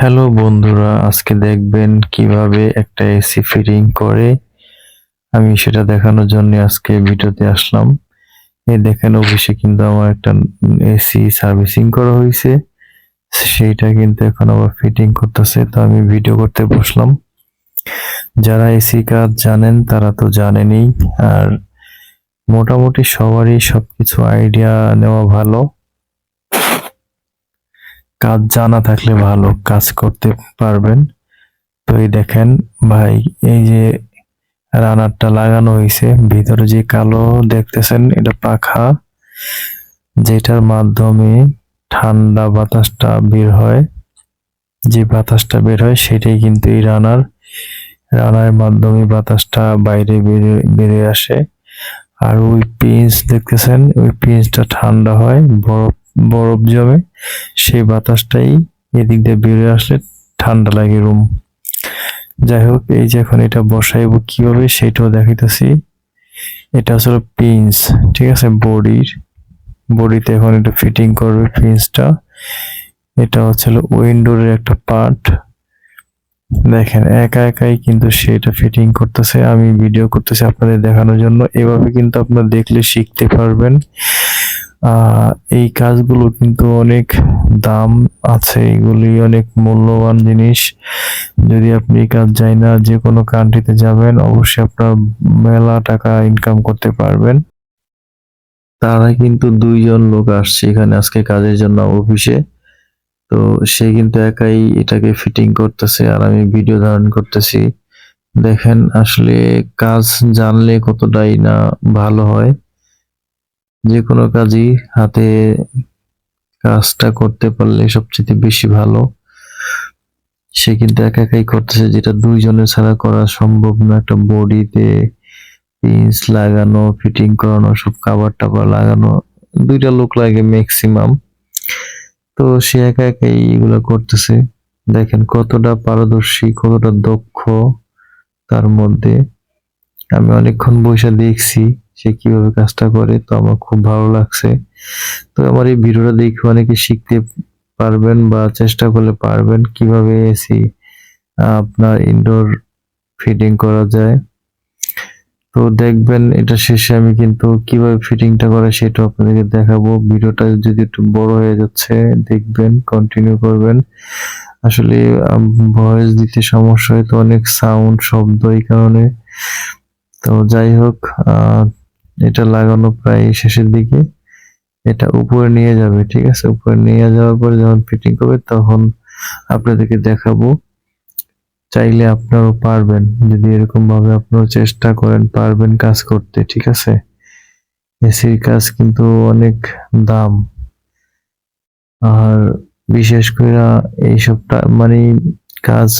Hello বন্ধুরা, আজকে দেখবেন কীভাবে একটা এসি ফিটিং করে। আমি সেটা দেখানোর জন্য আজকে ভিডিওতে আসলাম। এই দেখেন অফিসে কিন্তু আমার একটা এসি সার্ভিসিং করা হয়েছে। সেইটা কিন্তু এখন আবার ফিটিং করতেছে, তো আমি ভিডিও করতে বসলাম। যারা এসি কাজ জানেন, তারা তো জানেনই। আর মোটামুটি সবারই সবকিছু আইডিয়া নেওয়া ভালো। কাজ জানা থাকলে ভালো কাজ করতে পারবেন। তো এই দেখেন ভাই, এই যে রানারটা লাগানো হয়েছে ভিতরে যে কালো দেখতেছেন, এটা পাখা, যেটার মাধ্যমে ঠান্ডা বাতাসটা বের হয়, যে বাতাসটা বের হয় সেটাই কিন্তু এই রানার। রানার মাধ্যমে বাতাসটা বাইরে বেরিয়ে বেরিয়ে আসে। আর ওই পিঞ্চ দেখতেছেন, ওই পিঞ্চটা ঠান্ডা হয়, বরফ বরফ জমে সেই বাতাসটাই এদিক দিয়ে বেরিয়ে আসলে ঠান্ডা লাগে রুম যাই হোক, এই যে এখন এটা বসাইবো কীভাবে সেটাও দেখাইতেছি। এটা আসলে পিন্স ঠিক আছে? বডির, বডিতে এখন এটা ফিটিং করবে পিন্সটা এটা হচ্ছে উইন্ডোরের একটা পার্ট দেখেন, একা একাই কিন্তু সেটা ফিটিং করতেছে। আমি ভিডিও করতেছি আপনাদের দেখানোর জন্য। এভাবে কিন্তু আপনারা দেখলে শিখতে পারবেন। এই কাজগুলো কিন্তু অনেক দাম আছে, এগুলি অনেক মূল্যবান জিনিস। যদি আপনি কাজ যাই না, যে কোনো কান্ট্রিতে যাবেন, অবশ্যই আপনার মেলা টাকা ইনকাম করতে পারবেন। তারা কিন্তু দুইজন লোক আসছে এখানে আজকে কাজের জন্য অফিসে। তো সে কিন্তু একাই এটাকে ফিটিং করতেছে আর আমি ভিডিও ধারণ করতেছি। দেখেন আসলে কাজ জানলে কতটাই না ভালো হয়। যে কোনো কাজই হাতে কাজটা করতে পারলে সবচেয়ে বেশি ভালো। সে কিন্তু একা একাই করতেছে, যেটা দুইজনের ছাড়া করা সম্ভব না। একটা বডিতে পিন্স লাগানো ফিটিং করানো, সব কাবার টাবার লাগানো, দুইটা লোক লাগে ম্যাক্সিমাম তো সে একা একাই এগুলো করতেছে। দেখেন কতটা পারদর্শী, কতটা দক্ষ তার মধ্যে। আমি অনেকক্ষণ বসে দেখছি। সে কীভাবে কাজটা করে, তো আমার খুব ভালো লাগছে। তো আমার এই ভিডিওটা দেখে অনেকে শিখতে পারবেন বা চেষ্টা করলে পারবেন কীভাবে এসি, আপনার ইনডোর ফিটিং করা যায়। তো দেখবেন এটা শেষে আমি কিন্তু কীভাবে ফিটিংটা করে সেটা আপনাদেরকে দেখাবো। ভিডিওটা যদি একটু বড় হয়ে যাচ্ছে, দেখবেন কন্টিনিউ করবেন। আসলে ভয়েস দিতে সমস্যা হয়, তো অনেক সাউন্ড শব্দ এই কারণে। তো যাই হোক এটা লাগানো প্রায় শেষের দিকে। এটা উপরে নিয়ে যাবে, ঠিক আছে? উপরে নিয়ে যাওয়ার পরে যখন ফিটিং করবে তখন আপনাদেরকে দেখাবো। চাইলে আপনারাও পারবেন, যদি এরকম ভাবে আপনারা চেষ্টা করেন, পারবেন কাজ করতে, ঠিক আছে? এসির কাজ কিন্তু অনেক দাম। আর বিশেষ করে এইসবটা মানে কাজ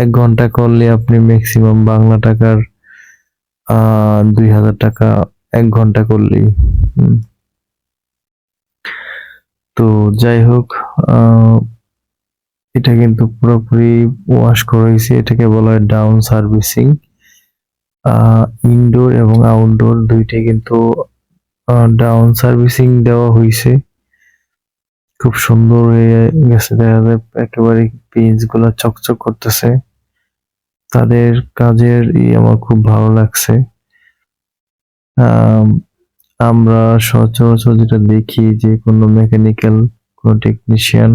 এক ঘণ্টা করলে আপনি ম্যাক্সিমাম বাংলা টাকার দুই হাজার টাকা এক ঘণ্টা করলেই। তো যাই হোক এটা কিন্তু পুরোপুরি ওয়াশ করা হয়েছে, এটাকে বলা হয় ডাউন সার্ভিসিং ইনডোর এবং আউটডোর দুইটাই কিন্তু ডাউন সার্ভিসিং দেওয়া হয়েছে। খুব সুন্দর হয়ে গেছে, দেখা যায় একেবারে পেজগুলা চকচক করতেছে। তাদের কাজের ই আমার খুব ভালো লাগছে। আমরা সচরাচর যেটা দেখি যে কোনো মেকানিক্যাল কোনো টেকনিশিয়ান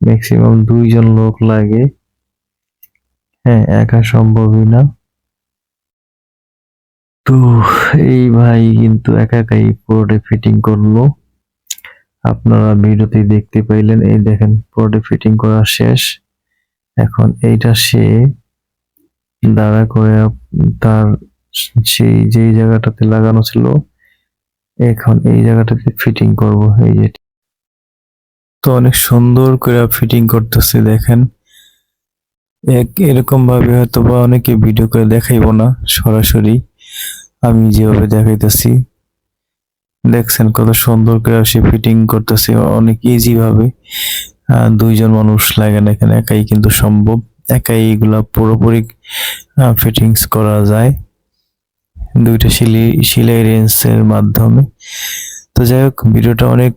ম্যাক্সিমাম দুইজন লোক লাগে। হ্যাঁ একা সম্ভবই না। তো এই ভাই কিন্তু একা একাই পুরোটা ফিটিং করল। আপনারা ভিডিওতে দেখতে পাইলেন, এই দেখেন পুরোটা ফিটিং করা শেষ। এখন এইটা সে দাঁড়া করে তার সেই, যেই জায়গাটাতে লাগানো ছিল, এখন এই জায়গাটাতে ফিটিং করব, এই যে। তো অনেক সুন্দর করে ফিটিং করতেছে, দেখেন। এক এরকম ভাবে হয়তো বা অনেকে ভিডিও করে দেখাইবো না, সরাসরি। আমি যেভাবে দেখাইতেছি, দেখছেন কত সুন্দর করে সে ফিটিং করতেছে, অনেক ইজি ভাবে দুইজন মানুষ লাগে না এখানে, একাই কিন্তু সম্ভব। একাই এগুলা পুরোপুরি ফিটিংস করা যায়। দুইটা শিলি, সিলাই রেঞ্জের মাধ্যমে। তো যাই হোক, ভিডিওটা অনেক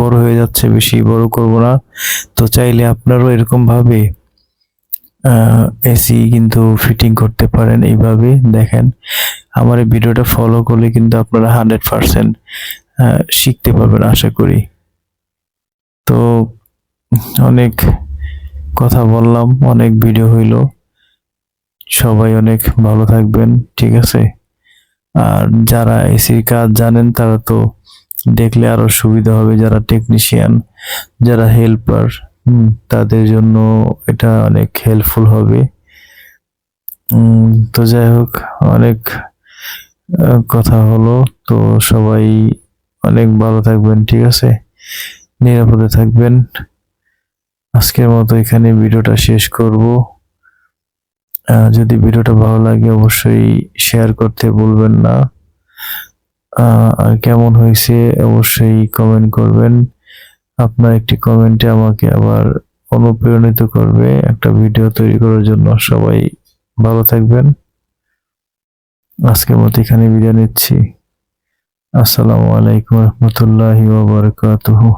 বড় হয়ে যাচ্ছে, বেশি বড় করব না। তো চাইলে আপনারাও এরকম ভাবে এসি কিন্তু ফিটিং করতে পারেন, এইভাবে দেখেন। আমার এই ভিডিওটা ফলো করলে কিন্তু আপনারা হান্ড্রেড পার্সেন্ট শিখতে পারবেন, আশা করি। তো অনেক কথা বললাম, অনেক ভিডিও হইল। সবাই অনেক ভালো থাকবেন, ঠিক আছে? আর যারা এসির কাজ জানেন, তারা তো দেখলে আরও সুবিধা হবে যারা টেকনিশিয়ান যারা হেল্পার তাদের জন্য এটা অনেক হেল্পফুল হবে। তো যাই হোক, অনেক কথা হলো। তো সবাই অনেক ভালো থাকবেন, ঠিক আছে? নিরাপদে থাকবেন। আজকের মতো এখানে ভিডিওটা শেষ করব। যদি ভিডিওটা ভালো লাগে অবশ্যই শেয়ার করতে ভুলবেন না। আর কেমন হয়েছে অবশ্যই কমেন্ট করবেন। আপনার একটি কমেন্টে আমাকে আবার অনুপ্রেরণিত করবে একটা ভিডিও তৈরি করার জন্য। সবাই ভালো থাকবেন। আজকের মতো এখানে বিদায় নিচ্ছি। আসসালামু আলাইকুম রহমতুল্লাহি ওয়া বারাকাতুহু।